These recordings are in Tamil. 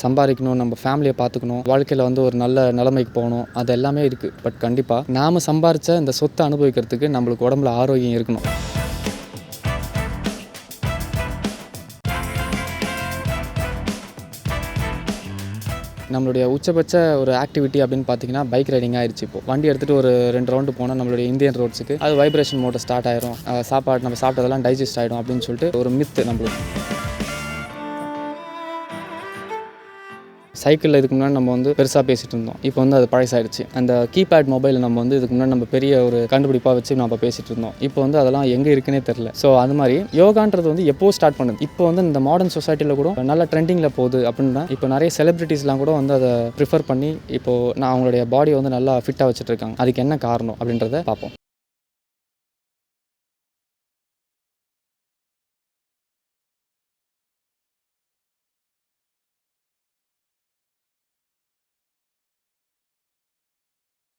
சம்பாதிக்கணும் நம்ம ஃபேமிலியை பார்த்துக்கணும் வாழ்க்கையில் வந்து ஒரு நல்ல நிலைமைக்கு போகணும் அது எல்லாமே இருக்குது பட் கண்டிப்பாக நாம் சம்பாரித்த இந்த சொத்தை அனுபவிக்கிறதுக்கு நம்மளுக்கு உடம்புல ஆரோக்கியம் இருக்கணும். நம்மளுடைய உச்சபட்ச ஒரு ஆக்டிவிட்டி அப்படின்னு பார்த்தீங்கன்னா பைக் ரைடிங் ஆயிடுச்சு இப்போ. வண்டி எடுத்துகிட்டு ஒரு ரெண்டு ரவுண்டு போனால் நம்மளுடைய இந்தியன் ரோட்ஸுக்கு அது வைப்ரேஷன் மோட்டர் ஸ்டார்ட் ஆயிரும். சாப்பாடு நம்ம சாப்பிட்டதெல்லாம் டைஜஸ்ட் ஆகிடும் அப்படின்னு சொல்லிட்டு ஒரு மித்து நம்மளுக்கு. சைக்கிளில் இதுக்கு முன்னாடி நம்ம வந்து பெருசாக பேசிட்டு இருந்தோம். இப்போ வந்து அது பழசாயிடுச்சு. அந்த கீபேட் மொபைல் நம்ம வந்து இதுக்கு முன்னாடி நம்ம பெரிய ஒரு கண்டுபிடிப்பாக வச்சு நம்ம பேசிட்டு இருந்தோம். இப்போ வந்து அதெல்லாம் எங்கே இருக்குன்னே தெரில ஸோ அது மாதிரி யோகான்றது வந்து எப்போ ஸ்டார்ட் பண்ணுது? இப்போ வந்து இந்த மாடர்ன் சொசைட்டியில் கூட நல்ல ட்ரெண்டிங்கில் போகுது அப்படின்னா இப்போ நிறைய செலிபிரிட்டிஸ்லாம் கூட வந்து அதை ப்ரிஃபர் பண்ணி இப்போ நான் அவங்களுடைய பாடியை வந்து நல்லா ஃபிட்டாக வச்சுட்டு இருக்காங்க. அதுக்கு என்ன காரணம் அப்படின்றத பார்ப்போம்.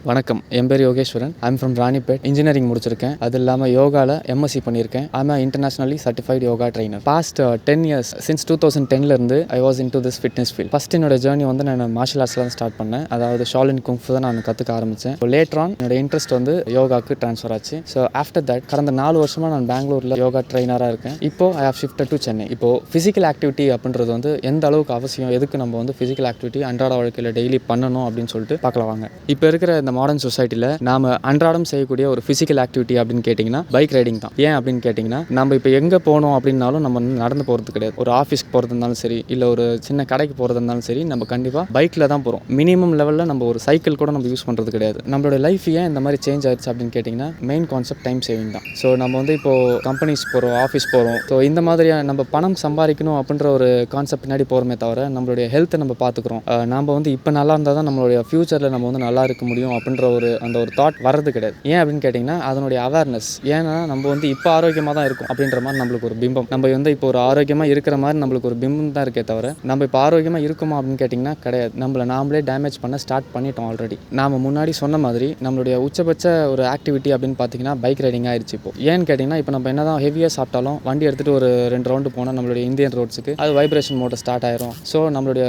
வணக்கம். என் பேர் Yogeswaran. I'm from Ranipet engineering முடிச்சிருக்கேன். அது இல்லாமல் யோகாவில் எம்எஸ்சி பண்ணியிருக்கேன். I'm internationally certified yoga trainer past ten years since two thousand டென்லேருந்து I was in to this fitness field first என்னோட ஜேர்னி வந்து நான் மார்ஷல் ஆர்ட்ஸில் தான் ஸ்டார்ட் பண்ணேன். அதாவது ஷாலின் குங்ஃபு தான் நான் கற்றுக்க ஆரம்பித்தேன் லேட்டர் ஆன் என்னோட இன்ட்ரெஸ்ட் வந்து யோகாவுக்கு ட்ரான்ஸ்ஃபர் ஆச்சு. ஸோ ஆஃப்டர் தட் கடந்த நாலு வருஷமாக நான் பெங்களூரில் யோகா ட்ரைனராக இருக்கேன். இப்போ I have shifted to Chennai இப்போ ஃபிசிக்கல் ஆக்டிவிட்டி அப்படின்றது வந்து எந்த அளவுக்கு அவசியம்? எதுக்கு நம்ம வந்து ஃபிசிக்கல் ஆக்டிவிட்டி அன்றாட வாழ்க்கையில் டெய்லி பண்ணணும் அப்படின்னு சொல்லிட்டு பார்க்கலாம் வாங்க. இப்போ இருக்கிற இந்த மாடர்ன் சொசைட்டியில் நாம் அன்றாடம் செய்யக்கூடிய ஒரு ஃபிசிக்கல் ஆக்டிவிட்டி அப்படின்னு கேட்டிங்கன்னா பைக் ரைடிங் தான். ஏன் அப்படின்னு கேட்டிங்கன்னா நம்ம இப்போ எங்கே போகணும் அப்படின்னாலும் நம்ம வந்து நடந்து போகிறது கிடையாது. ஒரு ஆஃபீஸ்க்கு போகிறது இருந்தாலும் சரி இல்லை ஒரு சின்ன கடைக்கு போகிறது இருந்தாலும் சரி நம்ம கண்டிப்பாக பைக்கில் தான் போகிறோம் மினிமம் லெவலில் நம்ம ஒரு சைக்கிள் கூட நம்ம யூஸ் பண்ணுறது கிடையாது. நம்மளோட லைஃப் ஏன் இந்த மாதிரி சேஞ்ச் ஆயிடுச்சு அப்படின்னு கேட்டிங்கன்னா மெயின் கான்செப்ட் டைம் சேவிங் தான். ஸோ நம்ம வந்து இப்போது கம்பெனிஸ் போகிறோம் ஆஃபீஸ் போகிறோம் ஸோ இந்த மாதிரியான நம்ம பணம் சம்பாதிக்கணும் அப்படின்ற ஒரு கான்செப்ட் பின்னாடி போகிறோமே தவிர நம்மளுடைய ஹெல்த்தை நம்ம பார்த்துக்குறோம். நம்ம வந்து இப்போ நல்லா இருந்தால் தான் நம்மளுடைய ஃப்யூச்சரில் நம்ம வந்து நல்லா இருக்க முடியும் அப்படின்ற ஒரு அந்த ஒரு தாட் வர்றது கிடையாது. ஏன் அப்படின்னு கேட்டிங்கன்னா அதனுடைய அவேர்னஸ் ஏன்னா நம்ம வந்து இப்போ ஆரோக்கியமாக தான் இருக்கும் அப்படின்ற மாதிரி நம்மளுக்கு ஒரு பிம்பம். நம்ம வந்து இப்போ ஒரு ஆரோக்கியமாக இருக்கிற மாதிரி நம்மளுக்கு ஒரு பிம்பம் தான் இருக்கே தவிர நம்ம இப்போ ஆரோக்கியமாக இருக்குமா அப்படின்னு கேட்டிங்கன்னா கிடையாது. நம்மளை நாமளே டேமேஜ் பண்ண ஸ்டார்ட் பண்ணிட்டோம் ஆல்ரெடி நாம் முன்னாடி சொன்ன மாதிரி நம்மளுடைய உச்சபட்ச ஒரு ஆக்டிவிட்டி அப்படின்னு பார்த்தீங்கன்னா பைக் ரைடிங் ஆயிடுச்சு இப்போ. ஏன்னு கேட்டிங்கன்னா இப்போ நம்ம என்ன தான் ஹெவியாக சாப்பிட்டாலும் வண்டி எடுத்துகிட்டு ஒரு ரெண்டு ரவுண்டு போனால் நம்மளுடைய இந்தியன் ரோட்ஸுக்கு அது வைப்ரேஷன் மோட்டர் ஸ்டார்ட் ஆயிரும். ஸோ நம்மளுடைய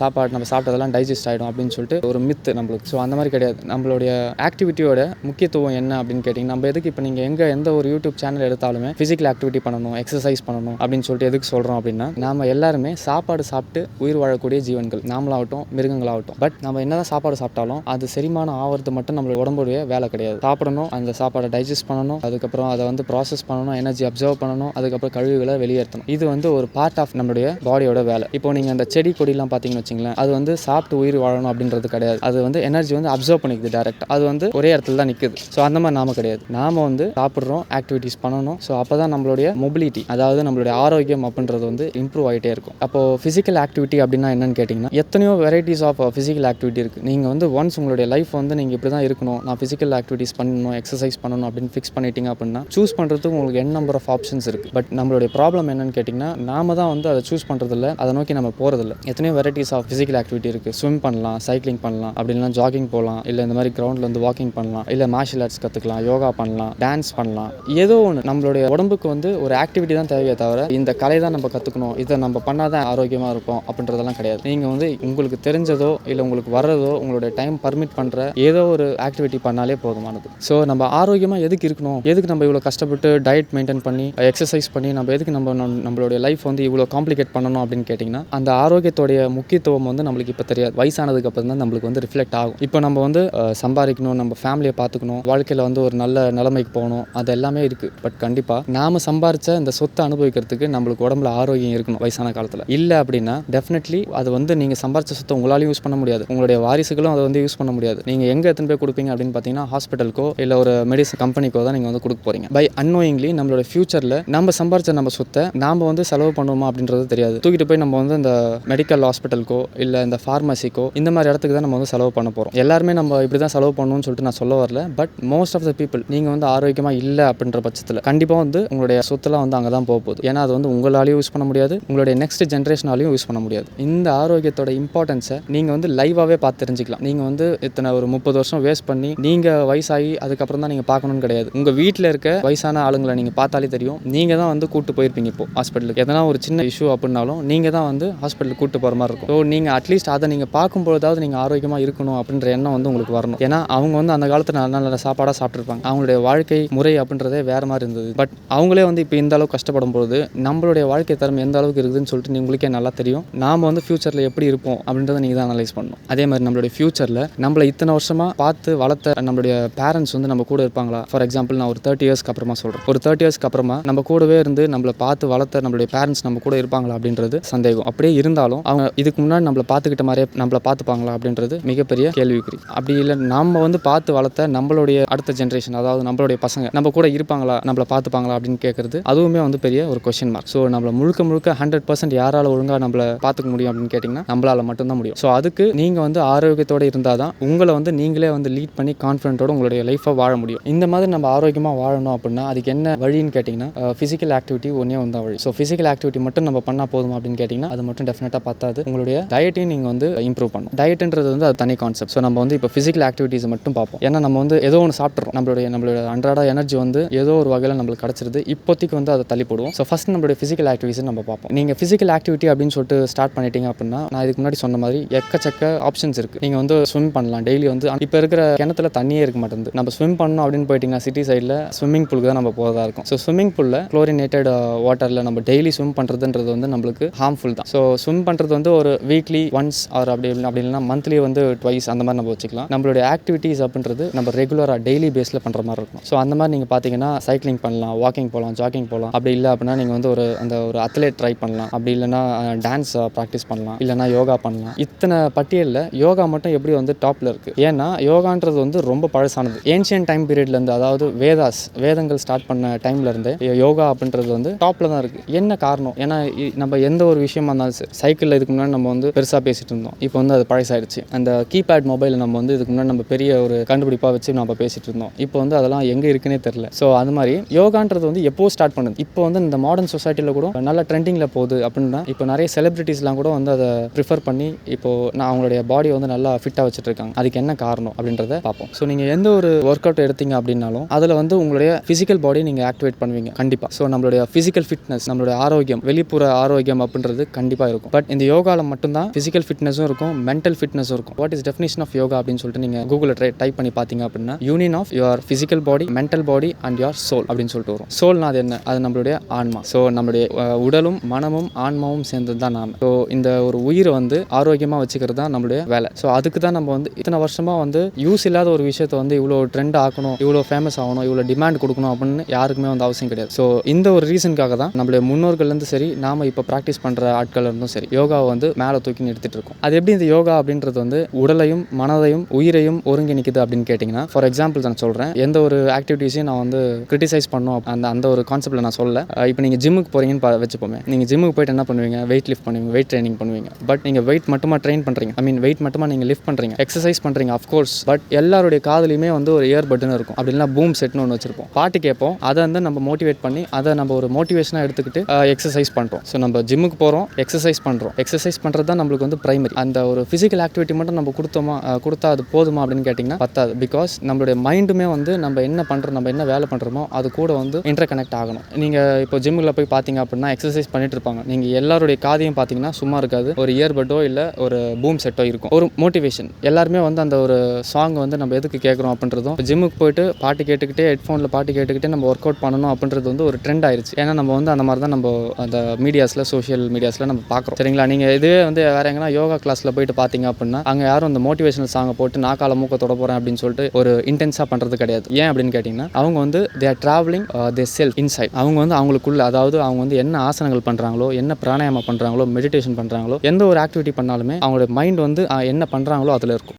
சாப்பாடு நம்ம சாப்பிட்டதெல்லாம் டைஜஸ்ட் ஆகிடும் அப்படின்னு சொல்லிட்டு ஒரு மித்து நம்மளுக்கு. ஸோ அந்த மாதிரி கிடையாது. நம்மளுடைய ஆக்டிவிட்டியோட முக்கியத்துவம் என்ன அப்படின்னு கேட்டிங்கன்னா நம்ம எதுக்கு இப்போ நீங்கள் எங்கே எந்த ஒரு யூடியூப் சேனல் எடுத்தாலுமே ஃபிசிக்கல் ஆக்டிவிட்டி பண்ணணும் எக்ஸசைஸ் பண்ணணும் அப்படின்னு சொல்லிட்டு எதுக்கு சொல்கிறோம் அப்படின்னா நாம் எல்லாருமே சாப்பாடு சாப்பிட்டு உயிர் வாழக்கூடிய ஜீவன்கள் நாமளாகட்டும் மிருகங்களாகட்டும். பட் நம்ம என்னதான் சாப்பாடு சாப்பிட்டாலும் அது செரிமானம் ஆகிறது மட்டும் நம்மளோட உடம்புடைய வேலை கிடையாது. சாப்பிடணும் அந்த சாப்பாடை டைஜஸ்ட் பண்ணணும் அதுக்கப்புறம் அதை வந்து ப்ராசஸ் பண்ணணும் எனர்ஜி அப்சர்வ் பண்ணணும் அதுக்கப்புறம் கழிவுகளை வெளியேற்றணும். இது வந்து ஒரு பார்ட் ஆஃப் நம்மளுடைய பாடியோட வேலை. இப்போ நீங்கள் அந்த செடி கொடிலாம் பார்த்தீங்கன்னு வச்சுங்களேன் அது வந்து சாப்பிட்டு உயிர் வாழணும் அப்படின்றது கிடையாது. அது வந்து எனர்ஜி வந்து அப்சர்வ் பண்ணிக்குது. டேரெக்ட் அது வந்து ஒரே இடத்துல தான் நிற்குது ஸோ அந்த மாதிரி நாம கிடையாது. நாம வந்து சாப்பிட்றோம் ஆக்டிவிட்டீஸ் பண்ணணும். ஸோ அப்போ தான் நம்மளுடைய மொபிலிட்டி அதாவது நம்மளுடைய ஆரோக்கியம் அப்படின்றது வந்து இம்ப்ரூவ் ஆகிட்டே இருக்கும். அப்போ ஃபிசிக்கல் ஆக்டிவிட்டி அப்படின்னா என்னன்னு கேட்டிங்கன்னா எத்தனையோ வெரைட்டிஸ் ஆஃப் ஃபிசிக்கல் ஆக்டிவிட்டி இருக்குது நீங்கள் வந்து ஒன்ஸ் உங்களுடைய லைஃப் வந்து நீங்கள் இப்படி தான் இருக்கணும். நான் ஃபிசிக்கல் ஆக்டிவிட்டிஸ் பண்ணணும் எக்ஸசைஸ் பண்ணணும் அப்படின்னு ஃபிக்ஸ் பண்ணிட்டீங்க அப்படின்னா சூஸ் பண்ணுறதுக்கு உங்களுக்கு என் நம்பர் ஆஃப் ஆப்ஷன்ஸ் இருக்குது பட் நம்மளுடைய ப்ராப்ளம் என்னன்னு கேட்டிங்கன்னா நாம தான் வந்து அதை சூஸ் பண்ணுறதில்ல அதை நோக்கி நம்ம போகிறதில்ல எத்தனையோ வெரைட்டிஸ் ஆஃப் ஃபிசிக்கல் ஆக்டிவிட்டி இருக்குது ஸ்விம் பண்ணலாம் சைக்கிளிங் பண்ணலாம் அப்படின்னா ஜாகிங் போகலாம். இல்லை இந்த மாதிரி கிரவுண்டில் வந்து வாக்கிங் பண்ணலாம். இல்லை மார்ஷியல் ஆர்ட்ஸ் கற்றுக்கலாம் யோகா பண்ணலாம் டான்ஸ் பண்ணலாம். ஏதோ ஒன்று நம்மளுடைய உடம்புக்கு வந்து ஒரு ஆக்டிவிட்டி தான் தேவையே தவிர இந்த கலை தான் நம்ம கற்றுக்கணும் இதை நம்ம பண்ணால் தான் ஆரோக்கியமாக இருக்கும் அப்படின்றதெல்லாம் கிடையாது. நீங்கள் வந்து உங்களுக்கு தெரிஞ்சதோ இல்லை உங்களுக்கு வர்றதோ உங்களுடைய டைம் பர்மிட் பண்ணுற ஏதோ ஒரு ஆக்டிவிட்டி பண்ணாலே போதுமானது. ஸோ நம்ம ஆரோக்கியமாக எதுக்கு இருக்கணும்? எதுக்கு நம்ம இவ்வளோ கஷ்டப்பட்டு டயட் மெயின்டைன் பண்ணி எக்ஸசைஸ் பண்ணி நம்ம எதுக்கு நம்ம நம்- நம்மளுடைய லைஃப் வந்து இவ்வளோ காம்ப்ளிகேட் பண்ணணும் அப்படின்னு கேட்டிங்கன்னா அந்த ஆரோக்கியத்தோடைய முக்கியத்துவம் வந்து நம்மளுக்கு இப்போ தெரியாது. வயசானதுக்கு அப்புறம் தான் நம்மளுக்கு வந்து ரிஃப்ளெக்ட் ஆகும். இப்போ நம்ம வந்து சம்பாதிக்கணும் நம்ம ஃபேமிலியை பார்த்துக்கணும் வாழ்க்கையில் வந்து ஒரு நல்ல நிலைமைக்கு போகணும் அது எல்லாமே இருக்குது பட் கண்டிப்பாக நாம் சம்பாரித்த இந்த சொத்தை அனுபவிக்கிறதுக்கு நம்மளுக்கு உடம்புல ஆரோக்கியம் இருக்கணும் வயசான காலத்தில். இல்லை அப்படின்னா டெஃபினெட்லி அது வந்து நீங்கள் சம்பாதிச்ச சொத்தை உங்களாலையும் யூஸ் பண்ண முடியாது. உங்களுடைய வாரிசுகளும் அதை வந்து யூஸ் பண்ண முடியாது. நீங்கள் எங்கே எத்தனை போய் கொடுப்பீங்க அப்படின்னு பார்த்தீங்கன்னா ஹாஸ்பிட்டலுக்கோ இல்லை ஒரு மெடிசன் கம்பெனிக்கோ தான் நீங்கள் வந்து கொடுக்க போகிறீங்க பை அன்னோயிங்லி நம்மளோட ஃபியூச்சரில் நம்ம சம்பாதிச்ச நம்ம சொத்தை நாம் வந்து செலவு பண்ணுவோமா அப்படின்றது தெரியாது. தூக்கிட்டு போய் நம்ம வந்து இந்த மெடிக்கல் ஹாஸ்பிட்டலுக்கோ இல்லை இந்த ஃபார்மசிக்கோ இந்த மாதிரி இடத்துக்கு தான் நம்ம வந்து செலவு பண்ண போகிறோம் எல்லாருமே நம்ம இப்படி தான் செலவு பண்ணணும்னு சொல்லிட்டு நான் சொல்ல வரல. But most of the people நீங்கள் வந்து ஆரோக்கியமாக இல்லை அப்படின்ற பட்சத்தில் கண்டிப்பாக வந்து உங்களுடைய சொத்துலாம் வந்து அங்கே தான் போக போகுது. ஏன்னா அது வந்து உங்களாலையும் யூஸ் பண்ண முடியாது உங்களுடைய நெக்ஸ்ட் ஜென்ரேஷனாலையும் யூஸ் பண்ண முடியாது. இந்த ஆரோக்கியத்தோட இம்பார்ட்டன்ஸை நீங்கள் வந்து லைவாகவே பார்த்து தெரிஞ்சுக்கலாம். நீங்கள் வந்து இத்தனை ஒரு முப்பது வருஷம் வேஸ்ட் பண்ணி நீங்கள் வயசாகி அதுக்கப்புறம் தான் நீங்கள் பார்க்கணும்னு கிடையாது. உங்கள் வீட்டில் இருக்க வயசான ஆளுங்களை நீங்கள் பார்த்தாலே தெரியும். நீங்கள் தான் வந்து கூட்டு போயிருப்பீங்க இப்போ ஹாஸ்பிட்டலுக்கு எதனா ஒரு சின்ன இஷ்யூ அப்படின்னாலும் நீங்கள் தான் வந்து ஹாஸ்பிட்டலுக்கு கூட்டு போகிற மாதிரி இருக்கும். ஸோ நீங்கள் அட்லீஸ்ட் அதை நீங்கள் பார்க்கும்போதாவது நீங்கள் ஆரோக்கியமாக இருக்கணும் அப்படின்ற எண்ணம் வந்து உங்களுக்கு வரணும். ஏன்னா அவங்க வந்து அந்த காலத்தில் நல்ல நல்ல சாப்பாடாக சாப்பிட்ருப்பாங்க அவங்களுடைய வாழ்க்கை முறை அப்படின்றதே வேறு மாதிரி இருந்தது. பட் அவங்களே வந்து இப்போ இந்த அளவுக்கு கஷ்டப்படும் போது நம்மளுடைய வாழ்க்கை தரம் எந்த அளவுக்கு இருக்குதுன்னு சொல்லிட்டு உங்களுக்கே நல்லா தெரியும். நாம் வந்து ஃபியூச்சரில் எப்படி இருப்போம் அப்படின்றத நீங்கள் தான் அனலைஸ் பண்ணணும். அதே மாதிரி நம்மளுடைய ஃப்யூச்சரில் நம்மளை இத்தனை வருஷமாக பார்த்து வளர்த்த நம்மளுடைய பேரண்ட்ஸ் வந்து நம்ம கூட இருப்பாங்களா? ஃபார் எக்ஸாம்பிள் நான் ஒரு தேர்ட்டி இயர்ஸ்க்கு அப்புறமா சொல்கிறேன் ஒரு தேர்ட்டி இயர்ஸ்க்கு அப்புறமா நம்ம கூடவே இருந்து நம்மளை பார்த்து வளர்த்த நம்மளுடைய பேரண்ட்ஸ் நம்ம கூட இருப்பாங்களா அப்படின்றது சந்தேகம். அப்படியே இருந்தாலும் அவங்க இதுக்கு முன்னாடி நம்மளை பார்த்துக்கிட்ட மாதிரியே நம்மளை பார்த்துப்பாங்களா அப்படின்றது மிகப்பெரிய கேள்விக்குறி. அப்படி இல்லை நம்ம வந்து பார்த்து வளர்த்த நம்மளுடைய அடுத்த ஜென்ரேஷன் அதாவது நம்மளுடைய பசங்க நம்ம கூட இருப்பாங்களா நம்மளை பார்த்துப்பாங்களா அப்படின்னு கேட்குறது அதுவுமே வந்து பெரிய ஒரு கொஷின் மார்க் ஸோ நம்மளை முழுக்க முழுக்க ஹண்ட்ரட் பர்சன்ட் யாரால் ஒழுங்காக நம்மளை பார்த்துக்க முடியும் அப்படின்னு கேட்டிங்கன்னா நம்மளால் மட்டும்தான் முடியும். ஸோ அதுக்கு நீங்கள் வந்து ஆரோக்கியத்தோடு இருந்தால் தான் உங்களை வந்து நீங்களே வந்து லீட் பண்ணி கான்ஃபிடென்ட்டோட உங்களுடைய லைஃப்பை வாழ முடியும். இந்த மாதிரி நம்ம ஆரோக்கியமாக வாழணும் அப்படின்னா அதுக்கு என்ன வழின்னு கேட்டிங்கன்னா ஃபிசிக்கல் ஆக்டிவிட்டி ஒன்றே வந்தால் வழி. ஸோ ஃபிசிக்கல் ஆக்டிவிட்டி மட்டும் நம்ம பண்ணால் போதும் அப்படின்னு கேட்டிங்கன்னா அது மட்டும் டெஃபினட்டாக பார்த்தாது உங்களுடைய டயட்டையும் நீங்கள் வந்து இம்ப்ரூவ் பண்ணும் டயட்ன்றது வந்து அது தனி கான்செப்ட் ஸோ நம்ம வந்து இப்போ ஃபிசிக்கல் ஆக்டிவிட்டீஸ் மட்டும் பார்ப்போம். ஏன்னா நம்ம வந்து ஏதோ ஒன்று சாப்பிட்றோம் நம்மளுடைய நம்மளுடைய அன்றாட எனர்ஜி வந்து ஏதோ ஒரு வகையில் நம்மளுக்கு கிடச்சிருது. இப்போதைக்கு வந்து அதை தள்ளி போடுவோம். ஸோ ஃபஸ்ட் நம்மளுடைய ஃபிசிக்கல் ஆக்டிவிட்டிஸ் நம்ம பார்ப்போம். நீங்கள் ஃபிசிக்கல் ஆக்டிவிட்டி அப்படின்னு சொல்லிட்டு ஸ்டார்ட் பண்ணிட்டீங்க அப்படின்னா நான் இதுக்கு முன்னாடி சொன்ன மாதிரி எக்கச்சக்க ஆப்ஷன்ஸ் இருக்குது நீங்கள் வந்து ஸ்விம் பண்ணலாம். டெய்லி வந்து இப்போ இருக்கிற கிணத்துல தண்ணியே இருக்க மாட்டேங்குது. நம்ம ஸ்விம் பண்ணணும் அப்படின்னு போயிட்டீங்கன்னா சிட்டி சைடில் ஸ்விம்மிங் பூலுக்கு தான் நம்ம போகிறதா இருக்கும். ஸோ ஸ்விம்மிங் பூலில் குளோரினேட்டட் வாட்டரில் நம்ம டெய்லி ஸ்விம் பண்ணுறதுன்றது வந்து நம்மளுக்கு ஹார்ம்ஃபுல் தான். ஸோ ஸ்விம் பண்ணுறது வந்து ஒரு வீக்லி ஒன்ஸ் ஆர் அப்படி அப்படி இல்லைனா மந்த்லி வந்து ட்வைஸ் அந்த மாதிரி நம்ம வச்சுக்கலாம். நம்ம நம்மளுடைய ஆக்டிவிட்டீஸ் அப்படின்றது நம்ம ரெகுலராக டெய்லி பேஸில் பண்ணுற மாதிரி இருக்கும். ஸோ அந்த மாதிரி நீங்கள் பார்த்தீங்கன்னா சைக்கிளிங் பண்ணலாம் வாக்கிங் போகலாம் ஜாக்கிங் போகலாம் அப்படி இல்லை அப்படின்னா நீங்கள் வந்து ஒரு அந்த ஒரு அத்லேட் ட்ரை பண்ணலாம். அப்படி இல்லைனா டான்ஸ் ப்ராக்டிஸ் பண்ணலாம். இல்லைனா யோகா பண்ணலாம். இத்தனை பட்டியலில் யோகா மட்டும் எப்படி வந்து டாப்பில் இருக்குது ஏன்னா யோகான்றது வந்து ரொம்ப பழசானது. ஏன்ஷியன் டைம் பீரியட்லேருந்து அதாவது வேதாஸ் வேதங்கள் ஸ்டார்ட் பண்ண டைம்லேருந்து யோகா அப்படின்றது வந்து டாப்பில் தான் இருக்குது என்ன காரணம்? ஏன்னா இ- நம்ம எந்த ஒரு விஷயமா இருந்தாலும் சைக்கிளில் இதுக்கு முன்னாடி நம்ம வந்து பெருசாக பேசிகிட்டு இருந்தோம். இப்போ வந்து அது பழசாயிடுச்சு. அந்த கீபேட் மொபைல் நம்ம வந்து இதுக்கு முன்னாடி நம்ம பெரிய ஒரு கண்டுபிடிப்பாக வச்சு நம்ம பேசிட்டு இருந்தோம். இப்போ வந்து அதெல்லாம் எங்கே இருக்குன்னே தெரில ஸோ அது மாதிரி யோகான்றது வந்து எப்போ ஸ்டார்ட் பண்ணுது? இப்போ வந்து இந்த மாடர்ன் சொசைட்டியில் கூட நல்ல ட்ரெண்டிங்கில் போகுது அப்படின்னா இப்போ நிறைய செலிபிரிட்டிஸ்லாம் கூட வந்து அதை ப்ரிஃபர் பண்ணி இப்போ நான் அவங்களுடைய பாடியை வந்து நல்லா ஃபிட்டாக வச்சுட்டு இருக்காங்க. அதுக்கு என்ன காரணம் அப்படின்றத பார்ப்போம். ஸோ நீங்கள் எந்த ஒரு ஒர்க் அவுட் எடுத்தீங்க அப்படின்னாலும் அதில் வந்து உங்களுடைய ஃபிசிக்கல் பாடி நீங்கள் ஆக்டிவேட் பண்ணுவீங்க. கண்டிப்பாக ஸோ நம்மளுடைய ஃபிசிக்கல் ஃபிட்னஸ் நம்மளுடைய ஆரோக்கியம் வெளிப்புற ஆரோக்கியம் அப்படின்றது கண்டிப்பாக இருக்கும். பட் இந்த யோகாவில் மட்டும்தான் ஃபிசிக்கல் ஃபிட்னஸும் இருக்கும் மென்டல் ஃபிட்னஸும் இருக்கும். What is definition of yoga அப்படின்னு சொல்லிட்டு நீங்கள் கூகுளில் ட்ரை டைப் பண்ணி பார்த்தீங்க அப்படின்னா union of your physical body mental body and your soul அப்படின்னு சொல்லிட்டு வரும். சோல்னா அது என்ன? அது நம்மளுடைய ஆன்மா. ஸோ நம்மளுடைய உடலும் மனமும் ஆன்மாவும் சேர்ந்தது தான் நாம். ஸோ இந்த ஒரு உயிரை வந்து ஆரோக்கியமாக வச்சுக்கிறது தான் நம்மளுடைய வேலை. ஸோ அதுக்கு தான் நம்ம வந்து இத்தனை வருஷமாக வந்து யூஸ் இல்லாத ஒரு விஷயத்தை வந்து இவ்வளோ ட்ரெண்ட் ஆக்கணும் இவ்வளோ ஃபேமஸ் ஆகணும் இவ்வளோ டிமாண்ட் கொடுக்கணும் அப்படின்னு யாருக்குமே வந்து அவசியம் கிடையாது. ஸோ இந்த ஒரு ரீசனுக்காக தான் நம்மளுடைய முன்னோர்கள்லேருந்து சரி நாம இப்போ ப்ராக்டிஸ் பண்ணுற ஆட்கள் இருந்தும் சரி யோகாவை வந்து மேலே தூக்கி நிறுத்திட்டு இருக்கோம். அது எப்படி இந்த யோகா அப்படின்றது வந்து உடலையும் மனதையும் உயிரையும் ஒருங்கிணைக்குது அப்படின்னு கேட்டிங்கன்னா ஃபார் எக்ஸாம்பிள் நான் சொல்கிறேன் எந்த ஒரு ஆக்டிவிட்டீஸையும் நான் வந்து கிரிட்டிசைஸ் பண்ணும் அந்த அந்த ஒரு கான்செப்ட்டில் நான் சொல்ல இப்போ நீங்கள் ஜிம்முக்கு போகிறீங்கன்னு பா வச்சுப்போமே நீங்கள் ஜிம்முக்கு போயிட்டு என்ன பண்ணுவீங்க? வெயிட் லிஃப்ட் பண்ணுவீங்க வெயிட் ட்ரைனிங் பண்ணுவீங்க. பட் நீங்கள் வெயிட் மட்டுமா ட்ரெயின் பண்ணுறீங்க ஐ மீன் வெயிட் மட்டுமா நீங்கள் லிஃப்ட் பண்ணுறீங்க எக்ஸசைஸ் பண்ணுறீங்க அஃப்கோர்ஸ் பட் எல்லாருடைய காதலையுமே வந்து ஒரு இயர்பட்டுன்னு பட்டன் இருக்கும். அப்படின்னா பூம் செட்னு ஒன்று வச்சிருப்போம். பாட்டு கேட்போம். அதை வந்து நம்ம மோட்டிவேட் பண்ணி அதை நம்ம ஒரு மோட்டிவேஷனாக எடுத்துக்கிட்டு எக்ஸசைஸ் பண்ணுறோம் ஸோ நம்ம ஜிம்முக்கு போகிறோம் எக்ஸசைஸ் பண்ணுறோம் எக்ஸசைஸ் பண்ணுறது தான் நம்மளுக்கு வந்து பிரைமரி அந்த ஒரு ஃபிசிக்கல் ஆக்டிவிட்டி மட்டும் நம்ம கொடுத்தோமா கொடுத்தா அது போதுமா அப்படின்னு கேட்டிங்கன்னா பத்தாது. பிகாஸ் நம்மளுடைய மைண்டுமே வந்து நம்ம என்ன பண்ணுறோம் நம்ம என்ன வேலை பண்ணுறோமோ அது கூட வந்து இன்டர் கனெக்ட் ஆகணும். நீங்கள் இப்போ ஜிம்மில் போய் பார்த்தீங்க அப்படின்னா எக்ஸசைஸ் பண்ணிட்டு இருப்பாங்க. நீங்கள் எல்லாருடைய காதையும் பார்த்தீங்கன்னா சும்மா இருக்காது. ஒரு இயர்பட்டோ இல்லை ஒரு பூம் செட்டோ இருக்கும். ஒரு மோட்டிவேஷன் எல்லாருமே வந்து அந்த ஒரு சாங் வந்து நம்ம எதுக்கு கேட்குறோம் அப்படின்றதும் ஜிம்முக்கு போயிட்டு பாட்டு கேட்டுக்கிட்டே ஹெட்ஃபோனில் பாட்டு கேட்டுக்கிட்டே நம்ம ஒர்க் அவுட் பண்ணணும் அப்படின்றது வந்து ஒரு ட்ரெண்ட் ஆயிடுச்சு ஏன்னா நம்ம வந்து அந்த மாதிரி தான் நம்ம அந்த மீடியாஸில் சோஷியல் மீடியாஸில் நம்ம பார்க்குறோம். சரிங்களா? நீங்கள் இதுவே வந்து வேற எங்கன்னா யோகா கிளாஸில் போயிட்டு பார்த்தீங்க அப்படின்னா அங்கே யாரும் அந்த மோட்டிவேஷனல் சாங்கை போட்டு நாக்கால மூக்க தொட போகிறேன் அப்படின்னு சொல்லிட்டு ஒரு இன்டென்ஸாக பண்ணுறது கிடையாது. ஏன் அப்படின்னு கேட்டிங்கன்னா அவங்க வந்து they are travelling they self inside அவங்க வந்து அவங்களுக்குள்ள அதாவது அவங்க வந்து என்ன ஆசனங்கள் பண்ணுறாங்களோ என்ன பிராணாயாமம் பண்ணுறாங்களோ மெடிடேஷன் பண்ணுறாங்களோ எந்த ஒரு ஆக்டிவிட்டி பண்ணாலுமே அவங்களோட மைண்ட் வந்து என்ன பண்ணுறாங்களோ அதில் இருக்கும்.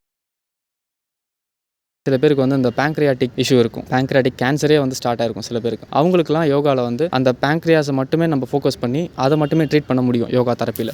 சில பேருக்கு வந்து அந்த பேங்க்ரியாட்டிக் இஷ்யூ இருக்கும். பேங்க்ரியாட்டிக் கேன்சரே வந்து ஸ்டார்ட் ஆயிருக்கும் சில பேருக்கு. அவங்களுக்குலாம் யோகாவில் வந்து அந்த பேங்க்ரியாஸை மட்டுமே நம்ம ஃபோக்கஸ் பண்ணி அதை மட்டுமே ட்ரீட் பண்ண முடியும் யோகா தெரப்பியில்